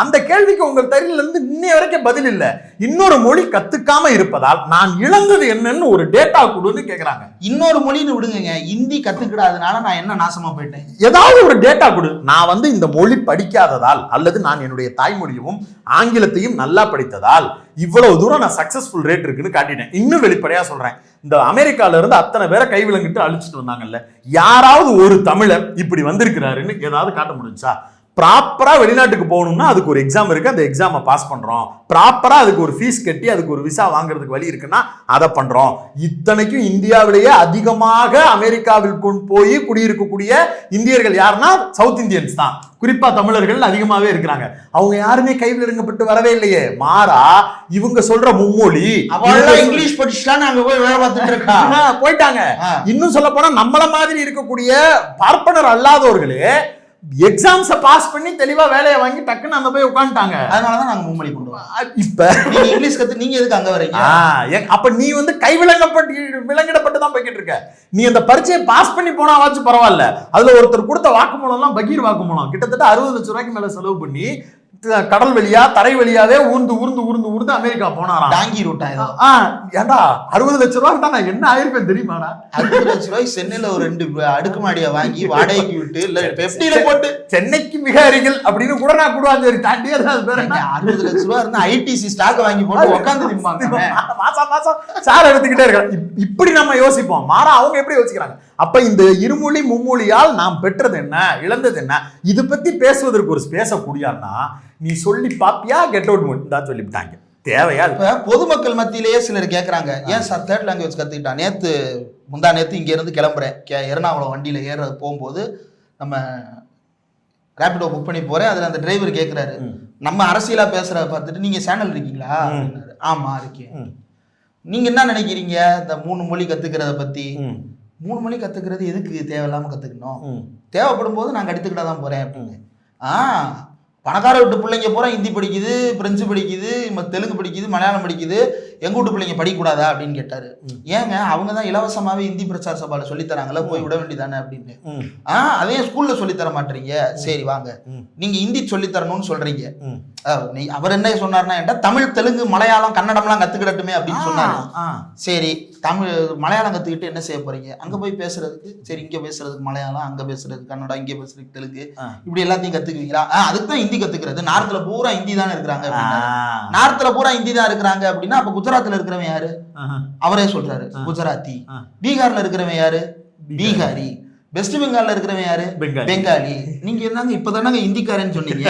அந்த கேள்விக்கு உங்க தரியில இருந்து இன்னைய வரைக்கும் பதில் இல்ல. இன்னொரு மொழி கத்துக்காம இருப்பதால் நான் இழந்தது என்னன்னு ஒரு டேட்டா கொடுன்னு கேக்குறாங்க. இன்னொரு மொழின்னு விடுங்கங்க. இந்தி கத்துக்கிடாதனால நான் என்ன நாசமா போயிட்டேன்? ஏதாவது ஒரு டேட்டா கொடு. நான் வந்து இந்த மொழி படிக்காததால் அல்லது நான் என்னுடைய தாய்மொழியும் ஆங்கிலத்தையும் நல்லா படித்ததால் இவ்வளவு தூரம் நான் சக்சஸ்ஃபுல் ரேட் இருக்குன்னு காட்டிட்டேன் இன்னும் வெளிப்படையா சொல்றேன். இந்த அமெரிக்கால இருந்து அத்தனை பேரை கைவிலங்கிட்டு அழிச்சிட்டு வந்தாங்கல்ல. யாராவது ஒரு தமிழர் இப்படி வந்திருக்கிறாருன்னு ஏதாவது காட்ட முடிஞ்சா? ப்ராப்பரா வெளிநாட்டுக்கு போகணும்னா அதுக்கு ஒரு எக்ஸாம் இருக்கு. அந்த எக்ஸாமை பாஸ் பண்றோம். ப்ராப்பரா அதுக்கு ஒரு ஃபீஸ் கட்டி அதுக்கு ஒரு விசா வாங்குறதுக்கு வழி இருக்குன்னா அதை பண்றோம். இத்தனைக்கும் இந்தியாவிலேயே அதிகமாக அமெரிக்காவில் கொண்டு போய் குடியிருக்கக்கூடிய இந்தியர்கள் யாருன்னா சவுத் இந்தியன்ஸ் தான். குறிப்பா தமிழர்கள் அதிகமாவே இருக்கிறாங்க. அவங்க யாருமே கைவில் இறங்கப்பட்டு வரவே இல்லையே. மாறா இவங்க சொல்ற மும்மொழி இங்கிலீஷ் படிச்சுட்டான்னு அங்க போய் வேலை பார்த்துட்டு இருக்கா? போயிட்டாங்க. இன்னும் சொல்ல போனா நம்மள மாதிரி இருக்கக்கூடிய பார்ப்பனர் அல்லாதவர்களே எக்ஸாம்ஸ பாஸ் பண்ணி தெளிவா வேலையை வாங்கி டக்குன்னு அங்க போய் உட்காந்துட்டாங்க. அதனாலதான் நாங்க மும்மொழி கொண்டு வரோம். இப்ப? நீங்க இங்கிலீஷ் கத்து நீங்க எதுக்கு அங்க வரீங்க அப்ப நீ வந்து கை விலங்கப்பட்டு விலங்கிடப்பட்டு தான் போய்கிட்டு இருக்க. நீ அந்த பரீட்சையை பாஸ் பண்ணி போனாவாச்சும் பரவாயில்ல. அதுல ஒருத்தர் கொடுத்த வாக்குமூலம்லாம் பகீர் வாக்குமூலம். கிட்டத்தட்ட அறுபது லட்சம் ரூபாய்க்கு மேல செலவு பண்ணி கடல் வழியா தரை வழியாவே ஊர்ந்து ஊர்ந்து ஊர்ந்து ஊர்ந்து அமெரிக்கா போனாராம். டாங்கி ரூட்டா ஆ ஏண்டா அறுபது லட்சம் ரூபாய் தான் நான் என்ன ஆயிருப்பேன் தெரியுமாடா? அறுபது லட்சம் ரூபாய் சென்னையில ஒரு ரெண்டு அடுக்குமாடியை வாங்கி வாடகைக்கு விட்டு இல்ல பெப்டியில போட்டு. சென்னைக்கு மிக அருகில் அப்படின்னு கூட நான் கூடுவாஞ்சேரி தாண்டியே தான் அது பேர்? அறுபது லட்சம் ரூபாய் இருந்தா ஐடிசி ஸ்டாக் வாங்கி போட்டு உட்காந்து மாசம் மாசம் சார் எடுத்துக்கிட்டே இருக்கலாம். இப்- இப்படி நம்ம யோசிப்போம். மாறா அவங்க எப்படி யோசிக்கிறாங்க? அப்ப இந்த இருமொழி மும்மொழியால் நாம் பெற்றது என்ன? இழந்தது என்ன? இது பத்தி பேசுவதற்கு ஒரு ஸ்பேஸ கூடியான்னா நீ சொல்லி பாப்பியா கெட் அவுட் தான் சொல்லிவிட்டாங்க. தேவையா பொதுமக்கள் மத்தியிலேயே சிலர் கேக்குறாங்க ஏன் சார் தேர்ட் லாங்குவேஜ் கத்துக்கிட்டான்? நேத்து முந்தா நேத்து இங்க இருந்து கிளம்புறேன். கே- எர்ணாகுளம் வண்டியில ஏற போகும்போது நம்ம ரேபிடோ புக் பண்ணி போறேன். அதுல அந்த டிரைவர் கேக்குறாரு ம். நம்ம அரசியலா பேசுறத பார்த்துட்டு நீங்க சேனல் இருக்கீங்களா? ம். அப்படின்னாரு. ஆமா இருக்கேன். ம். நீங்க என்ன நினைக்கிறீங்க? இந்த மூணு மொழி கத்துக்கிறத பத்தி? மூணு மொழி கத்துக்கிறது எதுக்கு தேவையில்லாம கத்துக்கணும்? ம். தேவைப்படும் போது நான் கற்றுக்கிட்டா தான் போறேன் அப்படின்னு. ஆ பணக்கார விட்டு பிள்ளைங்க பூரா ஹிந்தி படிக்குது பிரெஞ்சு படிக்குது தெலுங்கு படிக்குது மலையாளம் படிக்குது. எங்க வீட்டு பிள்ளைங்க படிக்கக்கூடாதா அப்படின்னு கேட்டாரு. ஏங்க அவங்க தான் இலவசமாவே இந்தி பிரச்சார சபால சொல்லி தராங்கல்ல போய் விட வேண்டியதானே அப்படின்னு. ஆ அதே ஸ்கூல்ல சொல்லி தர மாட்டீங்க. சரி வாங்க. ம். நீங்க ஹிந்தி சொல்லி தரணும்னு சொல்றீங்க. ம். அஹ், நீ- அவர் என்ன சொன்னார்னா என்கிட்ட தமிழ் தெலுங்கு மலையாளம் கன்னடம்லாம் கத்துக்கிடட்டுமே அப்படின்னு சொன்னாரு. ஆ, சரி தமிழ் மலையாளம் கத்துக்கிட்டு என்ன செய்ய போறீங்க? அங்க போய் பேசுறதுக்கு சரி இங்க பேசுறதுக்கு மலையாளம் அங்க பேசுறதுக்கு கன்னடம் இங்க பேசுறதுக்கு தெலுங்கு. இப்படி எல்லாத்தையும் கத்துக்குவீங்களா? ஆ, அதுக்கு தான் ஹிந்தி கத்துக்கிறது. நார்த்ல பூரா ஹிந்தி தானே இருக்கிறாங்க. நார்த்ல பூரா ஹிந்தி தான் இருக்கிறாங்க அப்படின்னா அப்ப குஜராத்ல இருக்கிறவன் யாரு. அவரே சொல்றாரு குஜராத்தி. பீகார்ல இருக்கிறவன் யாரு? பீகாரி. வெஸ்ட் பெங்கால்ல இருக்கிறவன் யாரு. பெங்காலி. நீங்க என்னங்க இப்பதானங்க ஹிந்திக்காரன்னு சொன்னீங்க?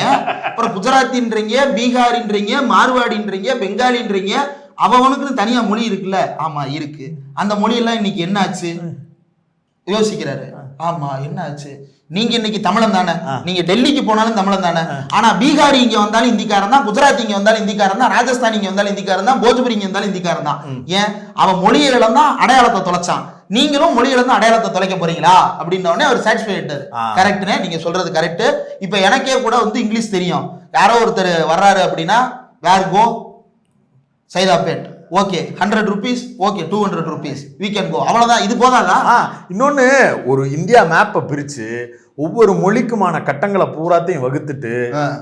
அப்புறம் குஜராத்தின்றீங்க பீகாரின்றீங்க மார்வாடின்றீங்க பெங்காலின்றீங்க அவனுக்குன்னு தனியா மொழி இருக்குல்ல? ஆமா இருக்கு. அந்த மொழியெல்லாம் இன்னைக்கு என்ன ஆச்சு யோசிக்கிறாரு. ஆமா என்ன ஆச்சு நீங்க இன்னைக்கு தமிழன் தானே? நீங்க டெல்லிக்கு போனாலும் தமிழன் தானே? ஆனா பீகாரி இங்க வந்தாலும் இந்திக்காரன் தான். குஜராத் இங்க வந்தாலும் இந்திக்காரன் தான். ராஜஸ்தான் இங்க வந்தாலும் இந்திக்காரன் தான். போஜ்புரி இங்க வந்தாலும் இந்திக்காரன் தான். ஏன்? அவன் மொழியை இழந்தான் அடையாளத்தை தொலைச்சான். நீங்களும் மொழி இழந்து அடையாளத்தை தொலைக்க போறீங்களா? அப்படின்ன உடனே அவர் சாட்டிஸ்ஃபை ஆயிட்டாரு. கரெக்ட்னே நீங்க சொல்றது கரெக்ட் இப்ப எனக்கே கூட வந்து இங்கிலீஷ் தெரியும். யாரோ ஒருத்தர் வர்றாரு அப்படின்னா where go Saidapet okay hundred rupees okay two hundred rupees we can go அவ்வளோதான் இது போதாதா? ஆ ஒரு இந்தியா மேப்பை பிரித்து ஒவ்வொரு மொழிக்குமான கட்டங்களை பூராத்தையும் வகுத்துட்டு.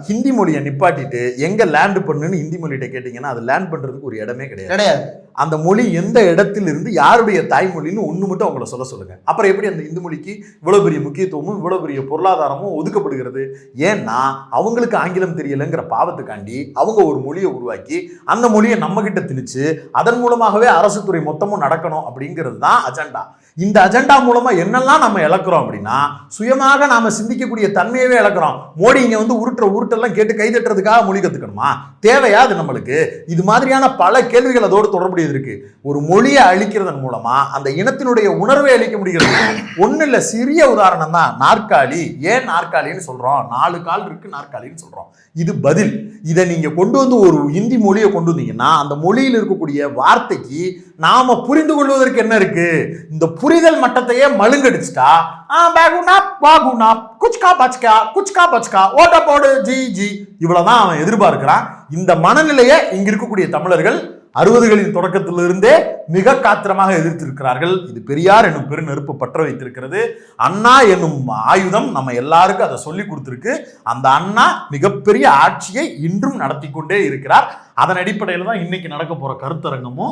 ஹிந்தி மொழியை நிப்பாட்டிட்டு எங்க லேண்ட் பண்ணுன்னு ஹிந்தி மொழிகிட்ட கேட்டீங்கன்னா அது லேண்ட் பண்றதுக்கு ஒரு இடமே கிடையாது. கிடையாது. அந்த மொழி எந்த இடத்திலிருந்து யாருடைய தாய்மொழின்னு ஒண்ணு மட்டும் அவங்கள சொல்ல சொல்லுங்க. அப்புறம் எப்படி அந்த இந்து மொழிக்கு இவ்வளவு பெரிய முக்கியத்துவமும் இவ்வளவு பெரிய பொருளாதாரமும் ஒதுக்கப்படுகிறது? ஏன்னா அவங்களுக்கு ஆங்கிலம் தெரியலைங்கிற பாவத்துக்காண்டி அவங்க ஒரு மொழியை உருவாக்கி அந்த மொழியை நம்ம கிட்ட திணிச்சு அதன் மூலமாகவே அரசு துறை மொத்தமும் நடக்கணும் அப்படிங்கிறது தான் அஜெண்டா. இந்த அஜெண்டா மூலமாக என்னெல்லாம் நம்ம இழக்கிறோம் அப்படின்னா சுயமாக நாம் சிந்திக்கக்கூடிய தன்மையவே இழக்கிறோம். மோடி இங்கே வந்து உருட்டுற உருட்டெல்லாம் கேட்டு கை தட்டுறதுக்காக மொழி கற்றுக்கணுமா தேவையா அது நம்மளுக்கு? இது மாதிரியான பல கேள்விகள் அதோடு தொடர்புடையது இருக்கு. ஒரு மொழியை அழிக்கிறதன் மூலமாக அந்த இனத்தினுடைய உணர்வை அழிக்க முடிகிறது. ஒன்றும் இல்லை சிறிய உதாரணம் தான். நாற்காலி. ஏன் நாற்காலின்னு சொல்கிறோம் நாலு கால் இருக்கு நாற்காலின்னு சொல்கிறோம் இது பதில். இதை நீங்கள் கொண்டு வந்து ஒரு இந்தி மொழியை கொண்டு வந்தீங்கன்னா அந்த மொழியில் இருக்கக்கூடிய வார்த்தைக்கு நாம புரிந்து கொள்வதற்கு என்ன இருக்கு? இந்த புரிதல் மட்டத்தையே மழுங்கடிச்சிட்டா ஆ பேகுனா பாகுனா குச்கா பச்கா குச்கா பச்கா ஓட்ட போடு ஜி ஜி. இவ்வளவுதான் அவன் எதிர்பார்க்கிறான். இந்த மனநிலையை இங்க இருக்கக்கூடிய தமிழர்கள் அறுபதுகளின் தொடக்கத்திலிருந்தே மிக காத்திரமாக எதிர்த்திருக்கிறார்கள். இது பெரியார் என்னும் பெருநெருப்பு பற்ற வைத்திருக்கிறது. அண்ணா என்னும் ஆயுதம் நம்ம எல்லாருக்கும் அதை சொல்லி கொடுத்திருக்கு. அந்த அண்ணா மிகப்பெரிய ஆட்சியை இன்றும் நடத்தி கொண்டே இருக்கிறார். அதன் அடிப்படையில் தான் இன்னைக்கு நடக்க போற கருத்தரங்கமும்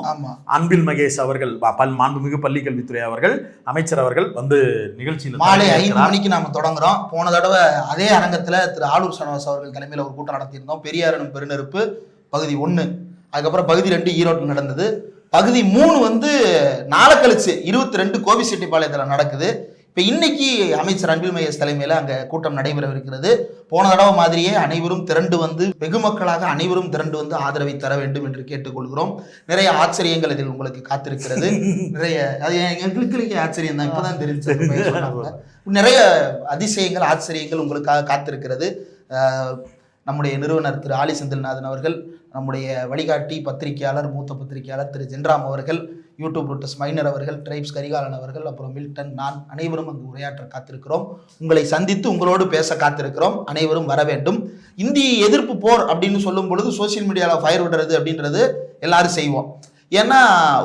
அன்பில் மகேஷ் அவர்கள் பல் மாண்புமிகு பள்ளிக்கல்வித்துறை அவர்கள் அமைச்சர் அவர்கள் வந்து நிகழ்ச்சியில் மாலை ஐந்து. மணிக்கு நாம தொடங்குறோம். போன தடவை அதே அரங்கத்துல திரு ஆலூர் சனவாஸ் அவர்கள் தலைமையில ஒரு கூட்டம் நடத்தியிருந்தோம். பெரியார் எனும் பெருநெருப்பு பகுதி ஒண்ணு அதுக்கப்புறம் பகுதி ரெண்டு ஈரோட்டில் நடந்தது. பகுதி மூணு வந்து நாளை கழிச்சு இருபத்தி ரெண்டு கோபிச்செட்டிப்பாளையத்தில் நடக்குது. இப்போ இன்னைக்கு அமைச்சர் அன்பில் மகேஷ் தலைமையில் அங்கே கூட்டம் நடைபெறவிருக்கிறது. போன தடவை மாதிரியே அனைவரும் திரண்டு வந்து வெகு மக்களாக அனைவரும் திரண்டு வந்து ஆதரவை தர வேண்டும் என்று கேட்டுக்கொள்கிறோம். நிறைய ஆச்சரியங்கள் இதில் உங்களுக்கு காத்திருக்கிறது. நிறைய அது எங்களுக்கு ஆச்சரியம் தான். இப்போதான் தெரிஞ்சு நிறைய அதிசயங்கள் ஆச்சரியங்கள் உங்களுக்காக காத்திருக்கிறது. நம்முடைய நிறுவனர் திரு ஆலி செந்தில்நாதன் அவர்கள் நம்முடைய வழிகாட்டி பத்திரிகையாளர் மூத்த பத்திரிகையாளர் திரு. ஜென்ராம் அவர்கள் யூடியூப் ரூட்டஸ் மைனர் அவர்கள் ட்ரைப்ஸ் கரிகாலன் அவர்கள் அப்புறம் மில்டன் நான் அனைவரும் அங்கு உரையாற்ற காத்திருக்கிறோம். உங்களை சந்தித்து உங்களோடு பேச காத்திருக்கிறோம். அனைவரும் வர வேண்டும். இந்தி எதிர்ப்பு போர் அப்படின்னு சொல்லும் பொழுது சோஷியல் மீடியாவில் ஃபயர் விடுறது அப்படின்றது எல்லாரும் செய்வோம். ஏன்னா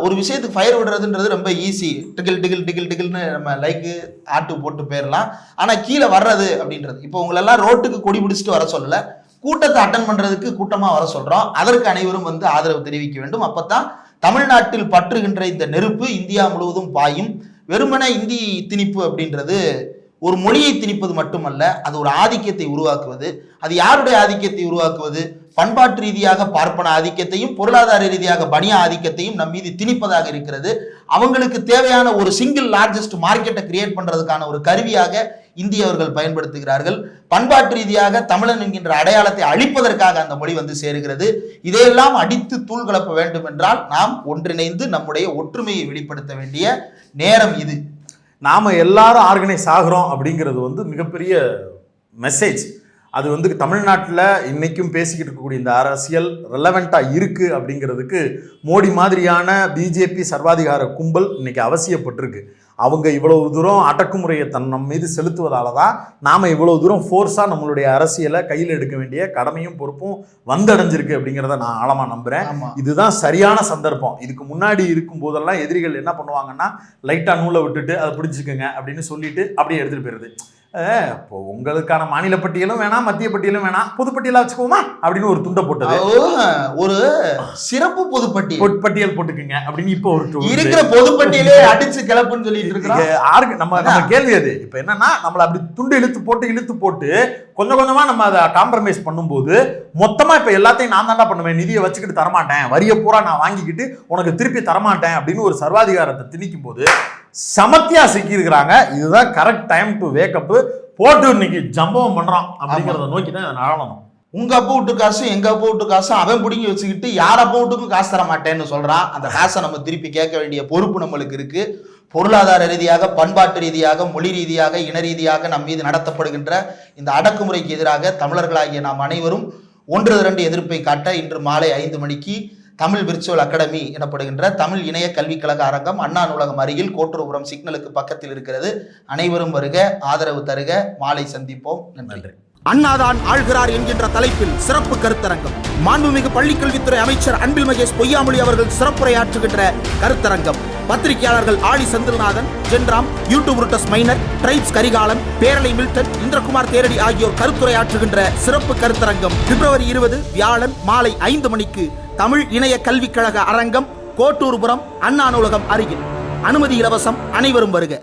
ஒரு விஷயத்துக்கு ஃபயர் விடுறதுன்றது ரொம்ப ஈஸி டிகில் டிகில் டிகில் டிகில்னு நம்ம லைக்கு ஆட்டு போட்டு போயிடலாம் ஆனால் கீழே வர்றது அப்படின்றது. இப்போ உங்களெல்லாம் ரோட்டுக்கு கொடி பிடிச்சிட்டு வர சொல்லலை. கூட்டத்தை அட்டன் பண்ணுறதுக்கு கூட்டமாக வர சொல்கிறோம் அதற்கு அனைவரும் வந்து ஆதரவு தெரிவிக்க வேண்டும். அப்போ தான் தமிழ்நாட்டில் பற்றுகின்ற இந்த நெருப்பு இந்தியா முழுவதும் பாயும். வெறுமனே இந்தி திணிப்பு அப்படின்றது ஒரு மொழியை திணிப்பது மட்டுமல்ல அது ஒரு ஆதிக்கத்தை உருவாக்குவது. அது யாருடைய ஆதிக்கத்தை உருவாக்குவது? பண்பாட்டு ரீதியாக பார்ப்பன ஆதிக்கத்தையும் பொருளாதார ரீதியாக பனிய ஆதிக்கத்தையும் நம் மீது திணிப்பதாக இருக்கிறது. அவங்களுக்கு தேவையான ஒரு சிங்கிள் லார்ஜஸ்ட் மார்க்கெட்டை கிரியேட் பண்றதுக்கான ஒரு கருவியாக இந்தியவர்கள் பயன்படுத்துகிறார்கள். பண்பாட்டு ரீதியாக தமிழன் என்கின்ற அடையாளத்தை அழிப்பதற்காக அந்த மொழி வந்து சேருகிறது. இதையெல்லாம் அடித்து தூள் கலப்ப வேண்டும் என்றால் நாம் ஒன்றிணைந்து நம்முடைய ஒற்றுமையை வெளிப்படுத்த வேண்டிய நேரம் இது. நாம எல்லாரும் ஆர்கனைஸ் ஆகிறோம் அப்படிங்கிறது வந்து மிகப்பெரிய மெசேஜ். அது வந்து தமிழ்நாட்டில் இன்னைக்கும் பேசிக்கிட்டு இருக்கக்கூடிய இந்த அரசியல் ரெலவெண்ட்டாக இருக்குது அப்படிங்கிறதுக்கு மோடி மாதிரியான பிஜேபி சர்வாதிகார கும்பல் இன்னைக்கு அவசியப்பட்டிருக்கு. அவங்க இவ்வளவு தூரம் அடக்குமுறையை தன் நம் மீது செலுத்துவதால தான் நாம் இவ்வளவு தூரம் ஃபோர்ஸாக நம்மளுடைய அரசியலை கையில் எடுக்க வேண்டிய கடமையும் பொறுப்பும் வந்தடைஞ்சிருக்கு அப்படிங்கிறத நான் ஆழமாக நம்புகிறேன் இதுதான் சரியான சந்தர்ப்பம். இதுக்கு முன்னாடி இருக்கும் போதெல்லாம் எதிரிகள் என்ன பண்ணுவாங்கன்னா லைட்டாக நூலை விட்டுட்டு அதை பிடிச்சிக்கோங்க அப்படின்னு சொல்லிட்டு அப்படியே எடுத்துகிட்டு போயிடுது இப்போ உங்களுக்கான மாநில பட்டியலும் வேணாம் மத்திய பட்டியலும் வேணாம். பொதுப்பட்டியலாக வச்சுக்கோமா? அப்படின்னு ஒரு துண்டை போட்டது. ஒரு சிறப்பு பொதுப்பட்டியல் பொட்- பட்டியல் போட்டுக்குங்க. அப்படின்னு இப்போ ஒரு இருக்கிற பொதுப்பட்டியலே அடிச்சு கிளப்புன்னு சொல்லிட்டு இருக்கிறோம். இங்க ஆர்கு- நம்ம நம்ம கேள்வி அது. இப்போ என்னன்னா நம்மள அப்படி துண்டு இழுத்து போட்டு இழுத்து போட்டு கொஞ்சம் கொஞ்சமா நம்ம அதை காம்ப்ரமைஸ் பண்ணும்போது மொத்தமா இப்ப எல்லாத்தையும் நான் தான்டா பண்ணுவேன். நிதியை வச்சுக்கிட்டு தரமாட்டேன். வரியை பூரா நான் வாங்கிக்கிட்டு உனக்கு திருப்பி தரமாட்டேன் அப்படின்னு ஒரு சர்வாதிகாரத்தை திணிக்கும் போது சமத்தியா சிக்கியிருக்கிறாங்க. இதுதான் கரெக்ட் டைம் டு வேக்கப் போட்டு இன்னைக்கு ஜம்பவம் பண்றான் அப்படிங்கிறத நோக்கி தான் இதை நடணும் உங்க அப்பா வீட்டு காசும் எங்க அப்பா வீட்டு காசும் அவன் பிடிங்கி வச்சுக்கிட்டு யார் அப்பா வீட்டுக்கும் காசு தர மாட்டேன்னு சொல்றான். அந்த காசை நம்ம திருப்பி கேட்க வேண்டிய பொறுப்பு நம்மளுக்கு இருக்கு. பொருளாதார ரீதியாக பண்பாட்டு ரீதியாக மொழி ரீதியாக இன ரீதியாக நம் மீது நடத்தப்படுகின்ற இந்த அடக்குமுறைக்கு எதிராக தமிழர்களாகிய நாம் அனைவரும் ஒன்று இரண்டு எதிர்ப்பை காட்ட இன்று மாலை ஐந்து மணிக்கு தமிழ் விர்ச்சுவல் அகாடமி எனப்படுகின்ற தமிழ் இணைய கல்விக் கழக அரங்கம் அண்ணா நூலகம் அருகில் கோட்டூர்புரம் சிக்னலுக்கு பக்கத்தில் இருக்கிறது. அனைவரும் வருக ஆதரவு தருக. மாலை சந்திப்போம். நன்றி. அண்ணாதான் ஆள்கிறார் என்கின்ற தலைப்பில் சிறப்பு கருத்தரங்கம். மாண்புமிகு பள்ளிக்கல்வித்துறை அமைச்சர் அன்பில் மகேஷ் பொய்யாமொழி அவர்கள் சிறப்புரையாற்றுகின்ற கருத்தரங்கம். பத்திரிகையாளர்கள் Aazhi Chandranathan Jenram YouTube Brutus Minor Tribes Karikalan Peralai Milton Indrakumar தேரடி ஆகியோர் கருத்துரையாற்றுகின்ற சிறப்பு கருத்தரங்கம். பிப்ரவரி இருபது வியாழன் மாலை ஐந்து மணிக்கு தமிழ் இணைய கல்விக் கழக அரங்கம் கோட்டூர்புரம் அண்ணா நூலகம் அருகில். அனுமதி இலவசம் அனைவரும் வருக.